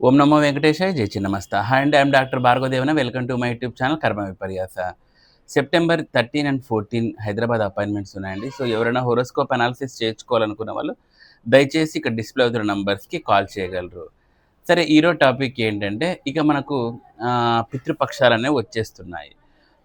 ఓం నమో వెంకటేశాయ జై Chinnamasta. Hi and I'm doctor Bhargavadevana. Welcome to my YouTube channel Karma Viparyasa. September thirteen and fourteen Hyderabad appointments ఉన్నాయండి. So ఎవరైనా horoscope analysis చేయించుకోవాలనుకున్న వాళ్ళు దయచేసి ఇక్కడ డిస్ప్లే అవుతున్న నంబర్స్కి కాల్ చేయగలరు. సరే ఈరోజు టాపిక్ ఏంటంటే ఇక మనకు ఆ, పితృపక్షాలు అనేవి వచ్చేస్తున్నాయి.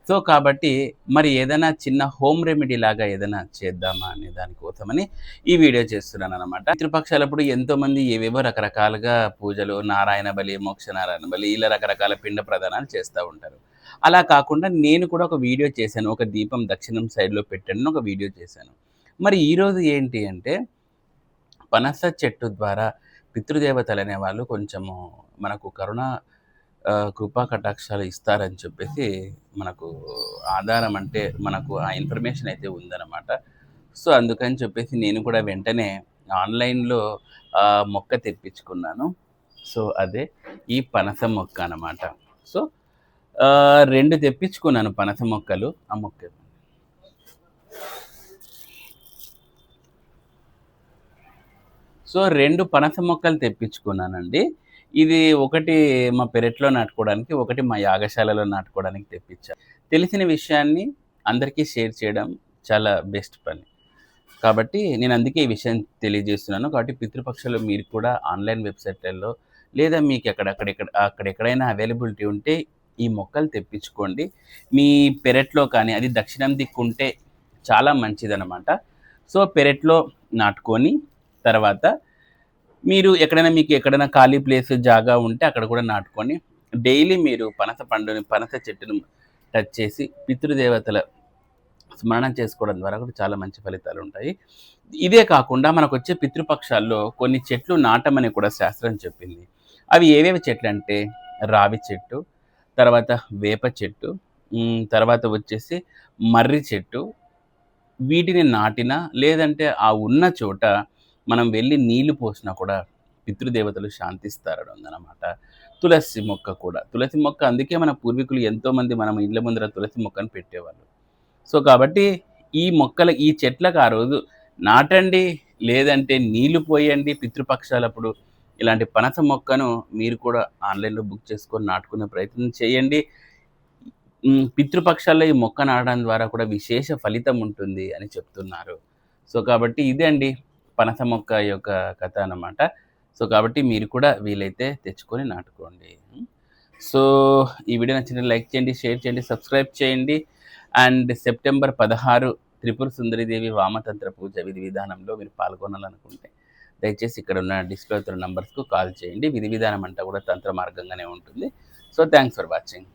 సో కాబట్టి మరి ఏదైనా చిన్న హోమ్ రెమెడీ లాగా ఏదైనా చేద్దామా అనే దానికోసమని ఈ వీడియో చేస్తున్నాను అనమాట పితృపక్షాలప్పుడు ఎంతో మంది ఏవేవో రకరకాలుగా పూజలు నారాయణ బలి మోక్ష నారాయణ బలి ఇలా రకరకాల పిండ ప్రదానాలు చేస్తూ ఉంటారు. అలా కాకుండా నేను కూడా ఒక వీడియో చేశాను ఒక దీపం దక్షిణం సైడ్లో పెట్టాను ఒక వీడియో చేశాను. మరి ఈరోజు ఏంటి అంటే పనస చెట్టు ద్వారా పితృదేవతలు అనేవాళ్ళు కొంచెము మనకు కరుణ కృపా కటాక్షాలు ఇస్తారని చెప్పేసి మనకు ఆధారం అంటే మనకు ఆ ఇన్ఫర్మేషన్ అయితే ఉందన్నమాట. సో అందుకని చెప్పేసి నేను కూడా వెంటనే ఆన్లైన్లో మొక్క తెప్పించుకున్నాను. సో అదే ఈ పనస మొక్క అన్నమాట. సో రెండు తెప్పించుకున్నాను పనస మొక్కలు ఆ మొక్క. సో రెండు పనస మొక్కలు తెప్పించుకున్నానండి. ఇది ఒకటి మా పెరట్లో నాటుకోవడానికి ఒకటి మా యాగశాలలో నాటుకోవడానికి తెప్పించాను తెలిసిన విషయాన్ని అందరికీ షేర్ చేయడం చాలా బెస్ట్ పని. కాబట్టి నేను అందుకే ఈ విషయం తెలియజేస్తున్నాను. కాబట్టి పితృపక్షాలు మీరు కూడా ఆన్లైన్ వెబ్సైట్లలో లేదా మీకు ఎక్కడక్కడ అక్కడెక్కడైనా అవైలబిలిటీ ఉంటే ఈ మొక్కలు తెప్పించుకోండి. మీ పెరట్లో కానీ అది దక్షిణం దిక్కు ఉంటే చాలా మంచిదన్నమాట. సో పెరట్లో నాటుకొని తర్వాత మీరు ఎక్కడైనా మీకు ఎక్కడైనా ఖాళీ ప్లేస్ జాగా ఉంటే అక్కడ కూడా నాటుకొని డైలీ మీరు పనస పండుని పనస చెట్టును టచ్ చేసి పితృదేవతల స్మరణ చేసుకోవడం ద్వారా కూడా చాలా మంచి ఫలితాలు ఉంటాయి. ఇదే కాకుండా మనకు వచ్చే పితృపక్షాల్లో కొన్ని చెట్లు నాటమని కూడా శాస్త్రం చెప్పింది. అవి ఏవేవి చెట్లు అంటే రావి చెట్టు తర్వాత వేప చెట్టు తర్వాత వచ్చేసి మర్రి చెట్టు వీటిని నాటినా లేదంటే ఆ ఉన్న చోట మనం వెళ్ళి నీళ్ళు పోసినా కూడా పితృదేవతలు శాంతిస్తారని ఉందన్నమాట. తులసి మొక్క కూడా. తులసి మొక్క అందుకే మన పూర్వీకులు ఎంతోమంది మనం ఇళ్ళ ముందర తులసి మొక్కను పెట్టేవాళ్ళు. సో కాబట్టి ఈ మొక్కల ఈ చెట్లకు ఆ రోజు నాటండి లేదంటే నీళ్ళు పోయండి పితృపక్షాలప్పుడు. ఇలాంటి పనస మొక్కను మీరు కూడా ఆన్లైన్లో బుక్ చేసుకొని నాటుకునే ప్రయత్నం చేయండి. పితృపక్షాల్లో ఈ మొక్క నాటడం ద్వారా కూడా విశేష ఫలితం ఉంటుంది అని చెప్తున్నారు. సో కాబట్టి ఇదే అండి పనస మొక్క యొక్క కథ అన్నమాట. సో కాబట్టి మీరు కూడా వీలైతే తెచ్చుకొని నాటుకోండి. సో ఈ వీడియో నచ్చిన లైక్ చేయండి షేర్ చేయండి సబ్స్క్రైబ్ చేయండి. అండ్ సెప్టెంబర్ పదహారు త్రిపుర సుందరిదేవి వామతంత్ర పూజ విధి విధానంలో మీరు పాల్గొనాలనుకుంటే దయచేసి ఇక్కడ ఉన్న డిస్ప్లే అవుతున్న నంబర్స్కు కాల్ చేయండి. విధి విధానం అంతా కూడా తంత్ర మార్గంగానే ఉంటుంది. So thanks for watching.